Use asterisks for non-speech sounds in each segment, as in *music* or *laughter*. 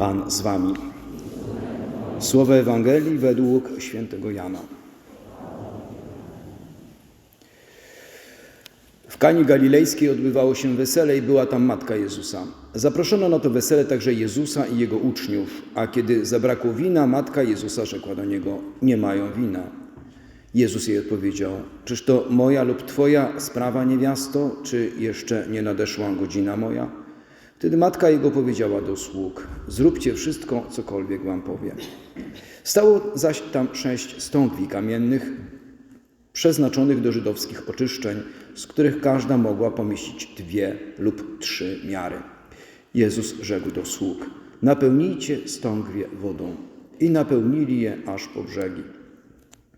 Pan z wami. Słowo Ewangelii według świętego Jana. W Kani Galilejskiej odbywało się wesele i była tam matka Jezusa. Zaproszono na to wesele także Jezusa i jego uczniów, a kiedy zabrakło wina, matka Jezusa rzekła do niego: Nie mają wina. Jezus jej odpowiedział: Czyż to moja lub twoja sprawa, niewiasto, czy jeszcze nie nadeszła godzina moja? Wtedy matka jego powiedziała do sług: Zróbcie wszystko, cokolwiek wam powiem. Stało zaś tam sześć stągwi kamiennych, przeznaczonych do żydowskich oczyszczeń, z których każda mogła pomieścić dwie lub trzy miary. Jezus rzekł do sług: Napełnijcie stągwie wodą. I napełnili je aż po brzegi.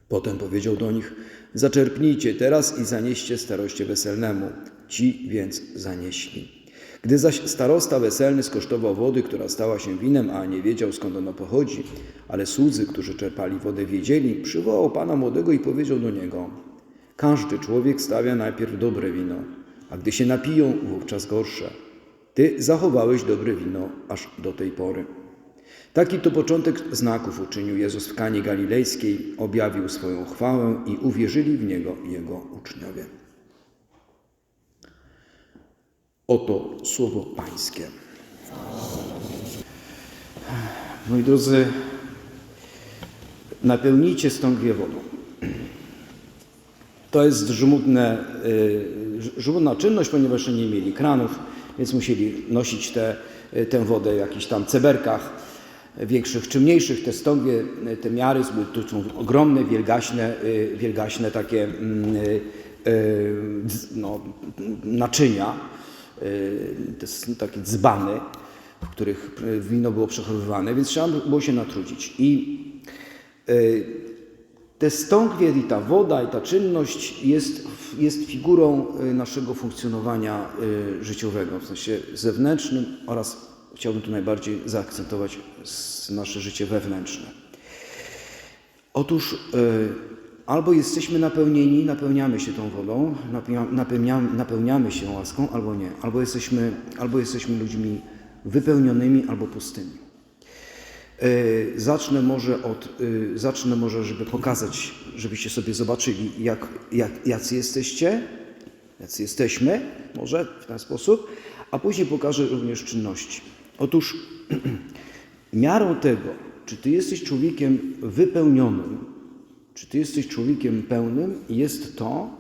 Potem powiedział do nich: Zaczerpnijcie teraz i zanieście staroście weselnemu. Ci więc zanieśli. Gdy zaś starosta weselny skosztował wody, która stała się winem, a nie wiedział skąd ona pochodzi, ale słudzy, którzy czerpali wodę, wiedzieli, przywołał pana młodego i powiedział do niego: Każdy człowiek stawia najpierw dobre wino, a gdy się napiją, wówczas gorsze. Ty zachowałeś dobre wino aż do tej pory. Taki to początek znaków uczynił Jezus w Kanie Galilejskiej, objawił swoją chwałę i uwierzyli w Niego Jego uczniowie. Oto słowo Pańskie. Moi drodzy, napełnijcie stągwie wodą. To jest żmudne, y, żmudna czynność, ponieważ nie mieli kranów, więc musieli nosić te, tę wodę w jakichś tam ceberkach większych czy mniejszych. Te stągwie, te miary to są ogromne, wielgaśne, y, wielgaśne takie mm, y, no, naczynia, to są takie dzbany, w których wino było przechowywane, więc trzeba było się natrudzić. I te stągwie i ta woda i ta czynność jest, jest figurą naszego funkcjonowania życiowego, w sensie zewnętrznym oraz chciałbym tu najbardziej zaakcentować nasze życie wewnętrzne. Otóż albo jesteśmy napełnieni, napełniamy się tą wodą, napełniamy, się łaską, albo nie. Albo jesteśmy, albo jesteśmy ludźmi wypełnionymi, albo pustymi. Zacznę może od, zacznę może, żeby pokazać, żebyście sobie zobaczyli, jak, jak, jacy jesteście, jacy jesteśmy, może w ten sposób, a później pokażę również czynności. Otóż *clears throat* miarą tego, czy ty jesteś człowiekiem wypełnionym, czy ty jesteś człowiekiem pełnym, jest to,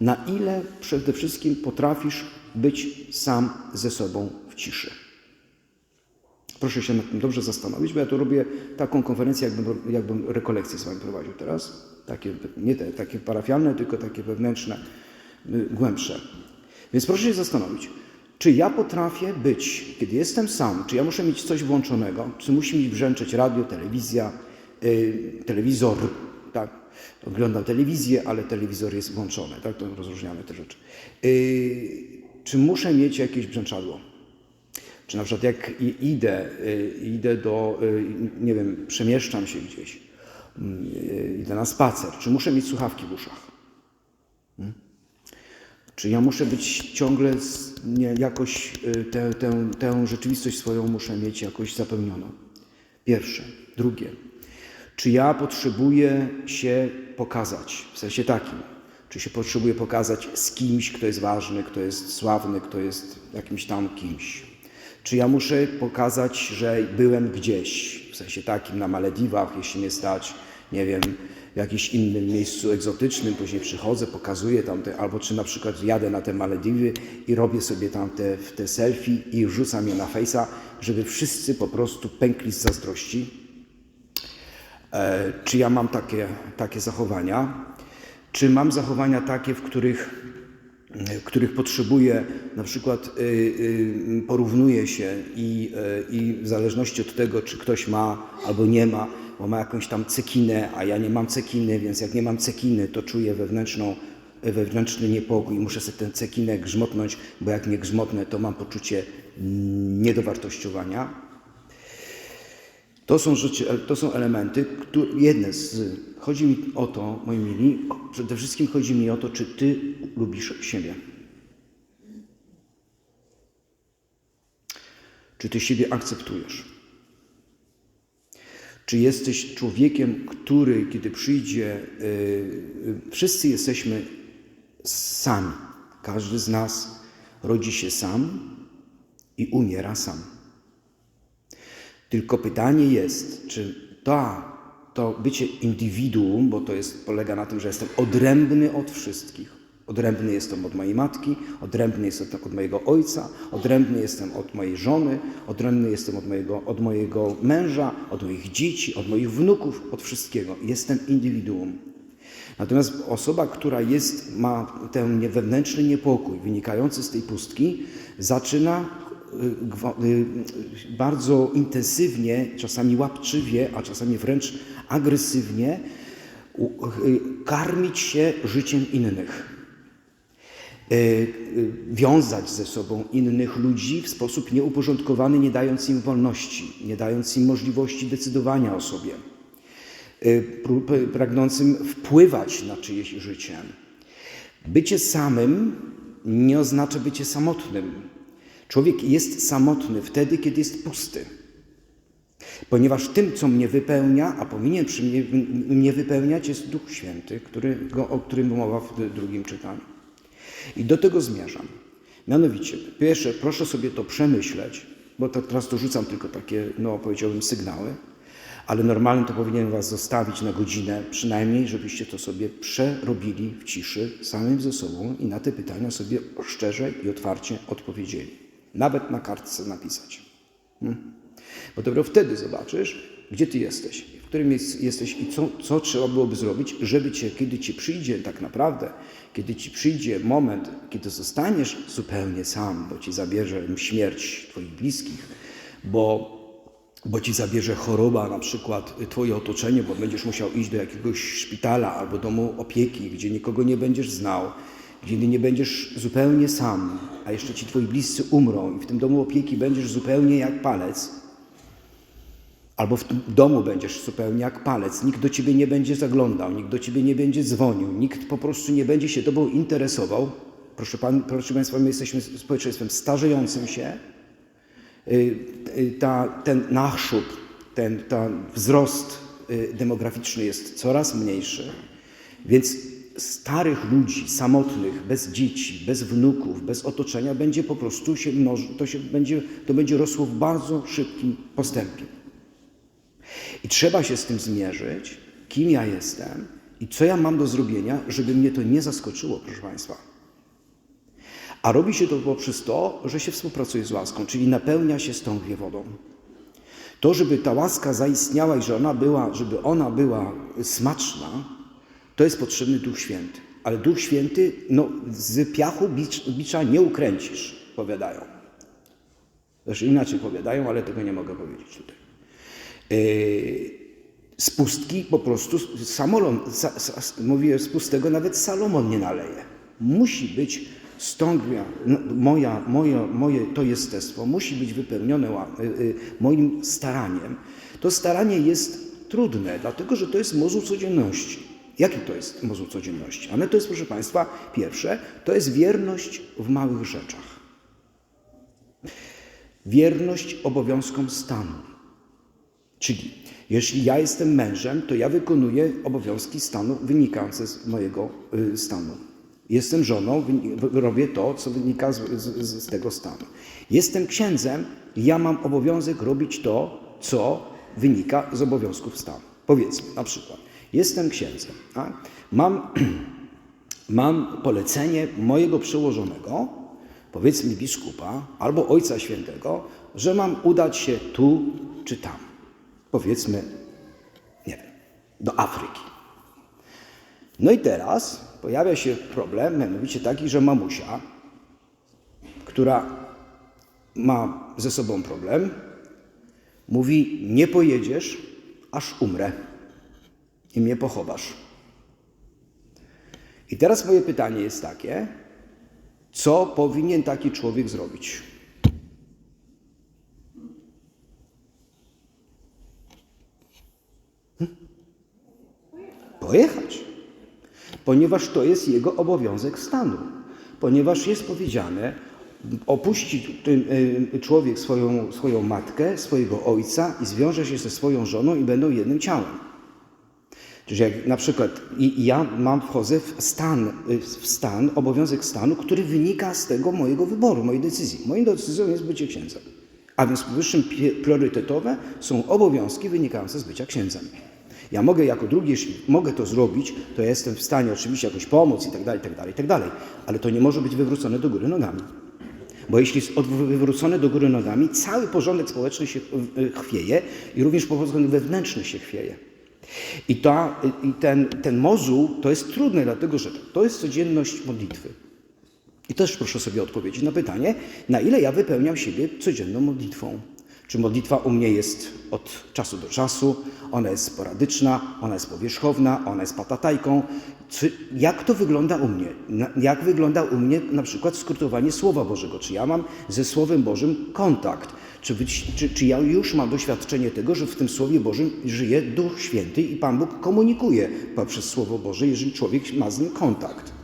na ile przede wszystkim potrafisz być sam ze sobą w ciszy. Proszę się nad tym dobrze zastanowić, bo ja tu robię taką konferencję, jakbym, jakbym rekolekcję z Wami prowadził teraz. Takie, nie te, takie parafialne, tylko takie wewnętrzne, głębsze. Więc proszę się zastanowić, czy ja potrafię być, kiedy jestem sam, czy ja muszę mieć coś włączonego, czy musi mi brzęczeć radio, telewizja, yy, telewizor, tak? Oglądam telewizję, ale telewizor jest włączony, tak? To rozróżniamy te rzeczy. Yy, czy muszę mieć jakieś brzęczadło? Czy na przykład jak idę, idę do, nie wiem, przemieszczam się gdzieś, idę na spacer, czy muszę mieć słuchawki w uszach? Hmm? Czy ja muszę być ciągle nie, jakoś tę, tę, tę rzeczywistość swoją muszę mieć jakoś zapełnioną? Pierwsze. Drugie. Czy ja potrzebuję się pokazać? W sensie takim. Czy się potrzebuję pokazać z kimś, kto jest ważny, kto jest sławny, kto jest jakimś tam kimś? Czy ja muszę pokazać, że byłem gdzieś, w sensie takim na Malediwach, jeśli mnie stać, nie wiem, w jakimś innym miejscu egzotycznym, później przychodzę, pokazuję tam te, albo czy na przykład jadę na te Malediwy i robię sobie tam te, te selfie i rzucam je na fejsa, żeby wszyscy po prostu pękli z zazdrości. E, czy ja mam takie, takie zachowania? Czy mam zachowania takie, w których w których potrzebuję, na przykład y, y, porównuję się i, y, i w zależności od tego, czy ktoś ma albo nie ma, bo ma jakąś tam cekinę, a ja nie mam cekiny, więc jak nie mam cekiny, to czuję wewnętrzną, wewnętrzny niepokój muszę sobie tę cekinę grzmotnąć, bo jak nie grzmotnę, to mam poczucie niedowartościowania. To są, rzeczy, to są elementy, które, jedne z. Chodzi mi o to, moi mili, przede wszystkim chodzi mi o to, czy ty lubisz siebie. Czy ty siebie akceptujesz? Czy jesteś człowiekiem, który, kiedy przyjdzie, y, y, wszyscy jesteśmy sami. Każdy z nas rodzi się sam i umiera sam. Tylko pytanie jest, czy ta, to bycie indywiduum, bo to jest, polega na tym, że jestem odrębny od wszystkich. Odrębny jestem od mojej matki, odrębny jestem od mojego ojca, odrębny jestem od mojej żony, odrębny jestem od mojego, od mojego męża, od moich dzieci, od moich wnuków, od wszystkiego. Jestem indywiduum. Natomiast osoba, która jest, ma ten wewnętrzny niepokój wynikający z tej pustki, zaczyna bardzo intensywnie, czasami łapczywie, a czasami wręcz agresywnie y, karmić się życiem innych. Y, y, Wiązać ze sobą innych ludzi w sposób nieuporządkowany, nie dając im wolności, nie dając im możliwości decydowania o sobie y, pragnącym wpływać na czyjeś życie. Bycie samym nie oznacza bycie samotnym. Człowiek jest samotny wtedy, kiedy jest pusty. Ponieważ tym, co mnie wypełnia, a powinien przy mnie, mnie wypełniać, jest Duch Święty, który, o którym mowa w drugim czytaniu. I do tego zmierzam. Mianowicie, pierwsze, proszę sobie to przemyśleć, bo to teraz to rzucam tylko takie, no powiedziałbym, sygnały, ale normalnie to powinienem Was zostawić na godzinę, przynajmniej, żebyście to sobie przerobili w ciszy, samym ze sobą i na te pytania sobie szczerze i otwarcie odpowiedzieli. Nawet na kartce napisać. Hmm? Bo dopiero wtedy zobaczysz, gdzie Ty jesteś, w którym jest, jesteś i co, co trzeba byłoby zrobić, żeby Cię, kiedy Ci przyjdzie tak naprawdę, kiedy Ci przyjdzie moment, kiedy zostaniesz zupełnie sam, bo Ci zabierze śmierć Twoich bliskich, bo bo ci zabierze choroba, na przykład twoje otoczenie, bo będziesz musiał iść do jakiegoś szpitala albo domu opieki, gdzie nikogo nie będziesz znał, gdzie nie będziesz zupełnie sam, a jeszcze ci twoi bliscy umrą i w tym domu opieki będziesz zupełnie jak palec, albo w tym domu będziesz zupełnie jak palec, nikt do ciebie nie będzie zaglądał, nikt do ciebie nie będzie dzwonił, nikt po prostu nie będzie się tobą interesował. Proszę, pan, proszę Państwa, my jesteśmy społeczeństwem starzejącym się, y, y, ta, ten nachszub, ten, ten wzrost y, demograficzny jest coraz mniejszy, więc starych ludzi, samotnych, bez dzieci, bez wnuków, bez otoczenia będzie po prostu się mnoży, to, się będzie, to będzie rosło w bardzo szybkim postępie. I trzeba się z tym zmierzyć, kim ja jestem i co ja mam do zrobienia, żeby mnie to nie zaskoczyło, proszę Państwa. A robi się to poprzez to, że się współpracuje z łaską, czyli napełnia się stągwie wodą. To, żeby ta łaska zaistniała i że ona była, żeby ona była smaczna, to jest potrzebny Duch Święty. Ale Duch Święty, no, z piachu bicz, bicza nie ukręcisz, powiadają. Znaczy inaczej powiadają, ale tego nie mogę powiedzieć tutaj. Yy, z pustki po prostu samolon, sa, sa, mówię z pustego nawet Salomon nie naleje. Musi być stągnia, no, moja, moje, moje to jestestwo musi być wypełnione y, y, moim staraniem. To staranie jest trudne, dlatego że to jest mozuł codzienności. Jaki to jest mozuł codzienności? Ale to jest, proszę Państwa, pierwsze, to jest wierność w małych rzeczach. Wierność obowiązkom stanu. Czyli jeśli ja jestem mężem, to ja wykonuję obowiązki stanu wynikające z mojego y, stanu. Jestem żoną, robię to, co wynika z, z, z tego stanu. Jestem księdzem, ja mam obowiązek robić to, co wynika z obowiązków stanu. Powiedzmy na przykład, jestem księdzem, tak? mam, *clears throat* mam polecenie mojego przełożonego, powiedzmy biskupa albo ojca świętego, że mam udać się tu czy tam. Powiedzmy, nie wiem, do Afryki. No i teraz pojawia się problem, mianowicie taki, że mamusia, która ma ze sobą problem, mówi: Nie pojedziesz, aż umrę i mnie pochowasz. I teraz moje pytanie jest takie: co powinien taki człowiek zrobić? Pojechać ponieważ to jest jego obowiązek stanu. Ponieważ jest powiedziane, Opuści y, człowiek swoją, swoją matkę, swojego ojca i zwiąże się ze swoją żoną i będą jednym ciałem. Czyli jak na przykład ja mam, wchodzę w stan, y, w stan, obowiązek stanu, który wynika z tego mojego wyboru, mojej decyzji. Moją decyzją jest bycie księdzem. A więc wyższym pie- priorytetowe są obowiązki wynikające z bycia księdzem. Ja mogę jako drugi, jeśli mogę to zrobić, to ja jestem w stanie oczywiście jakoś pomóc i tak dalej, i tak dalej, i tak dalej. Ale to nie może być wywrócone do góry nogami. Bo jeśli jest wywrócone do góry nogami, cały porządek społeczny się y, chwieje i również porządek wewnętrzny się chwieje. I, ta, i ten, ten mozuł to jest trudne, dlatego że to jest codzienność modlitwy. I też proszę sobie odpowiedzieć na pytanie, na ile ja wypełniam siebie codzienną modlitwą. Czy modlitwa u mnie jest od czasu do czasu, ona jest sporadyczna, ona jest powierzchowna, ona jest patatajką. Czy, jak to wygląda u mnie? Na, jak wygląda u mnie na przykład skrótowanie Słowa Bożego? Czy ja mam ze Słowem Bożym kontakt? Czy, czy, czy ja już mam doświadczenie tego, że w tym Słowie Bożym żyje Duch Święty i Pan Bóg komunikuje poprzez Słowo Boże, jeżeli człowiek ma z nim kontakt?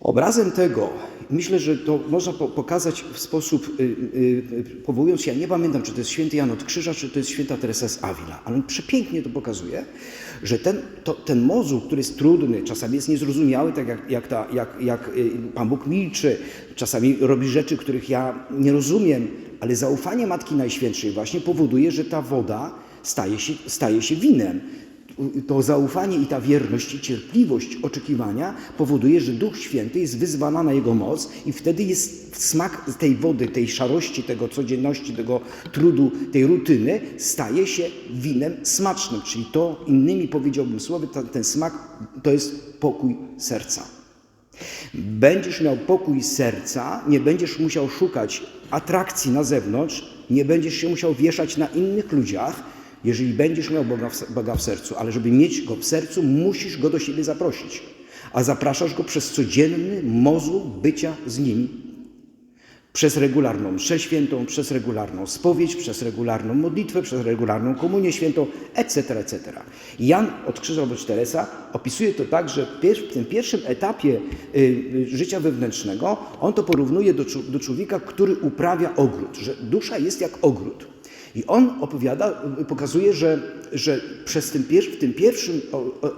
Obrazem tego, myślę, że to można po- pokazać w sposób, y, y, y, powołując się, ja nie pamiętam, czy to jest święty Jan od Krzyża, czy to jest święta Teresa z Avila, ale on przepięknie to pokazuje, że ten, to, ten mozuł, który jest trudny, czasami jest niezrozumiały, tak jak, jak, ta, jak, jak Pan Bóg milczy, czasami robi rzeczy, których ja nie rozumiem, ale zaufanie Matki Najświętszej właśnie powoduje, że ta woda staje się, staje się winem to zaufanie i ta wierność i cierpliwość oczekiwania powoduje, że Duch Święty jest wyzwana na Jego moc i wtedy jest smak tej wody, tej szarości, tego codzienności, tego trudu, tej rutyny staje się winem smacznym. Czyli to, innymi powiedziałbym słowy, ten, ten smak to jest pokój serca. Będziesz miał pokój serca, nie będziesz musiał szukać atrakcji na zewnątrz, nie będziesz się musiał wieszać na innych ludziach, jeżeli będziesz miał Boga w, Boga w sercu. Ale żeby mieć Go w sercu, musisz Go do siebie zaprosić. A zapraszasz Go przez codzienny mozuł bycia z Nim. Przez regularną mszę świętą, przez regularną spowiedź, przez regularną modlitwę, przez regularną komunię świętą, etc., etc. Jan od Krzyża Boż Teresa opisuje to tak, że w tym pierwszym etapie y, y, życia wewnętrznego on to porównuje do, do człowieka, który uprawia ogród, że dusza jest jak ogród. I on opowiada, pokazuje, że, że przez tym w tym pierwszym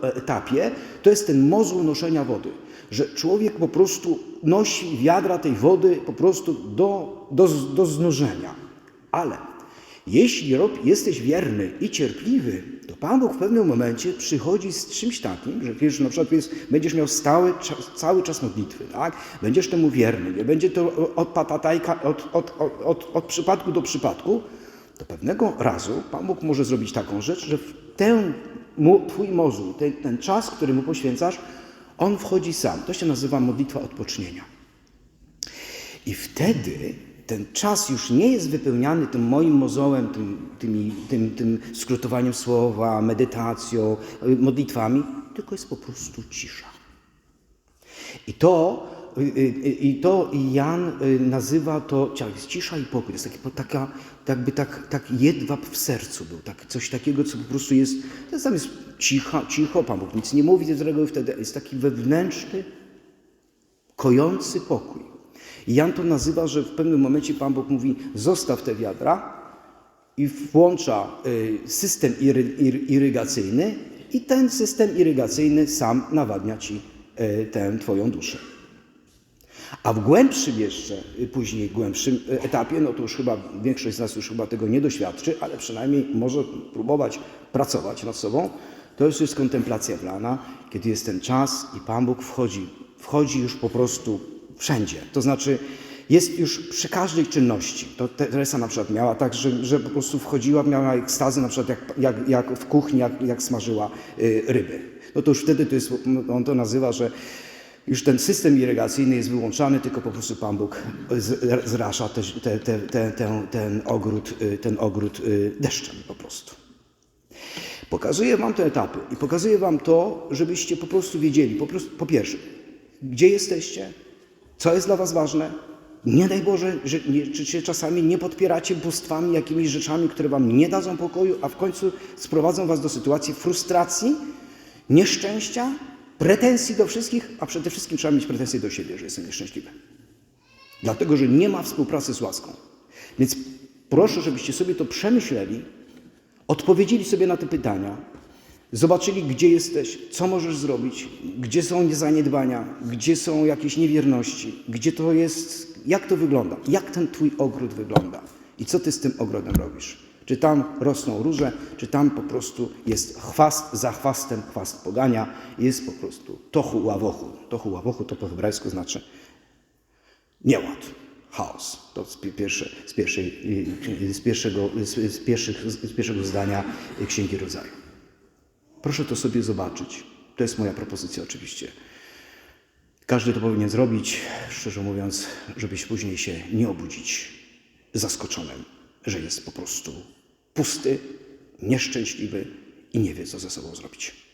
etapie to jest ten mozuł noszenia wody, że człowiek po prostu nosi wiadra tej wody po prostu do, do, do znużenia. Ale jeśli jesteś wierny i cierpliwy, to Pan Bóg w pewnym momencie przychodzi z czymś takim, że wiesz, na przykład jest, będziesz miał stały, cały czas modlitwy, tak? będziesz temu wierny, nie będzie to od patatajka, od, od, od, od przypadku do przypadku, to pewnego razu Pan Bóg może zrobić taką rzecz, że w ten mu, Twój mozuł, ten, ten czas, który Mu poświęcasz, On wchodzi sam. To się nazywa modlitwa odpocznienia. I wtedy ten czas już nie jest wypełniany tym moim mozołem, tym, tymi, tym, tym skrótowaniem słowa, medytacją, modlitwami, tylko jest po prostu cisza. I to, i to Jan y, nazywa to jest cisza i pokój. Jest taki, po- taka, jakby tak, tak jedwab w sercu był, tak, coś takiego, co po prostu jest, to tam jest cicho, cicho, Pan Bóg nic nie mówi z reguły wtedy, jest taki wewnętrzny, kojący pokój. I Jan to nazywa, że w pewnym momencie Pan Bóg mówi, zostaw te wiadra i włącza y, system iry, ir, irygacyjny i ten system irygacyjny sam nawadnia Ci y, tę Twoją duszę. A w głębszym jeszcze, y, później głębszym y, etapie, no to już chyba większość z nas już chyba tego nie doświadczy, ale przynajmniej może próbować pracować nad sobą, to już jest kontemplacja blana, kiedy jest ten czas i Pan Bóg wchodzi, wchodzi już po prostu wszędzie. To znaczy jest już przy każdej czynności. To Te- Teresa na przykład miała tak, że, że po prostu wchodziła, miała ekstazy na przykład jak, jak, jak w kuchni, jak, jak smażyła y, ryby. No to już wtedy to jest, on to nazywa, że już ten system irygacyjny jest wyłączany, tylko po prostu Pan Bóg zrasza te, te, te, te, ten, ten ogród, y, ten ogród y, deszczem po prostu. Pokazuję Wam te etapy i pokazuję Wam to, żebyście po prostu wiedzieli, po, prostu, po pierwsze, gdzie jesteście, co jest dla Was ważne. Nie daj Boże, że nie, czy się czasami nie podpieracie bóstwami, jakimiś rzeczami, które Wam nie dadzą pokoju, a w końcu sprowadzą Was do sytuacji frustracji, nieszczęścia, pretensji do wszystkich, a przede wszystkim trzeba mieć pretensje do siebie, że jestem nieszczęśliwy. Dlatego, że nie ma współpracy z łaską. Więc proszę, żebyście sobie to przemyśleli, odpowiedzieli sobie na te pytania, zobaczyli, gdzie jesteś, co możesz zrobić, gdzie są zaniedbania, gdzie są jakieś niewierności, gdzie to jest, jak to wygląda, jak ten twój ogród wygląda i co ty z tym ogrodem robisz. Czy tam rosną róże, czy tam po prostu jest chwast za chwastem, chwast pogania, jest po prostu tochu ławochu. Tochu ławochu to po hebrajsku znaczy nieład, chaos. To z, pi- pierwsze, z, pierwszej, z, pierwszego, z, pierwszych, z pierwszego zdania Księgi Rodzaju. Proszę to sobie zobaczyć. To jest moja propozycja oczywiście. Każdy to powinien zrobić, szczerze mówiąc, żebyś później się nie obudzić zaskoczonym, że jest po prostu pusty, nieszczęśliwy i nie wie, co ze sobą zrobić.